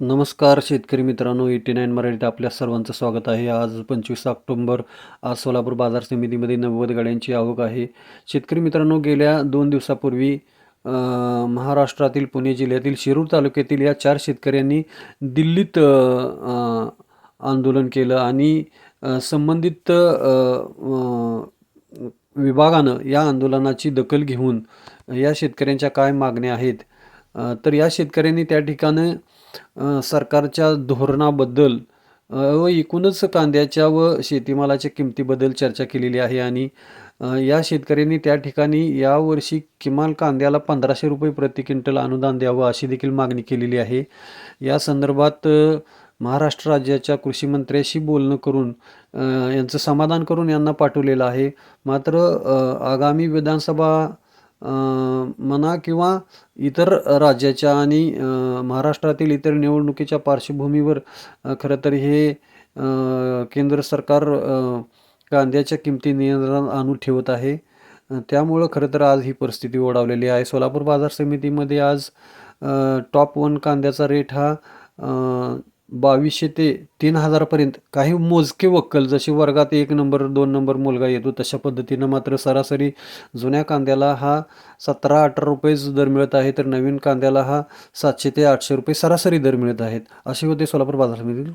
नमस्कार शेतकरी मित्रांनो एटी नाईन मराठीत आपल्या सर्वांचं स्वागत आहे. आज पंचवीस ऑक्टोंबर आज सोलापूर बाजार समितीमध्ये नव्वद गाड्यांची आवक आहे. शेतकरी मित्रांनो गेल्या दोन दिवसापूर्वी महाराष्ट्रातील पुणे जिल्ह्यातील शिरूर तालुक्यातील या चार शेतकऱ्यांनी दिल्लीत आंदोलन केलं आणि संबंधित विभागानं या आंदोलनाची दखल घेऊन या शेतकऱ्यांच्या काय मागण्या आहेत तर या शेतकऱ्यांनी त्या ठिकाणी सरकारच्या धोरणाबद्दल व एकूणच कांद्याच्या व शेतीमालाच्या किमतीबद्दल चर्चा केलेली आहे आणि या शेतकऱ्यांनी त्या ठिकाणी यावर्षी किमान कांद्याला पंधराशे रुपये प्रति क्विंटल अनुदान द्यावं अशी देखील मागणी केलेली आहे. या संदर्भात महाराष्ट्र राज्याच्या कृषी मंत्र्याशी बोलणं करून यांचं समाधान करून यांना पाठवलेलं आहे. मात्र आगामी विधानसभा म्हणा किंवा इतर राज्याच्या आणि महाराष्ट्रातील इतर निवडणुकीच्या पार्श्वभूमीवर खरं तर हे केंद्र सरकार कांद्याच्या किमती नियंत्रणात आणून ठेवत आहे. त्यामुळं खरं तर आज ही परिस्थिती ओढावलेली आहे. सोलापूर बाजार समितीमध्ये आज टॉप वन कांद्याचा रेट हा बावीसशे ते तीन हजारापर्यंत काही मोजके वक्कल जसे वर्गात एक नंबर दोन नंबर मुलगा येतो तशा पद्धतीनं मात्र सरासरी जुन्या कांद्याला हा सतरा अठरा रुपयेच दर मिळत आहे तर नवीन कांद्याला हा सातशे ते आठशे रुपये सरासरी दर मिळत आहेत. असे होते सोलापूर बाजारामधील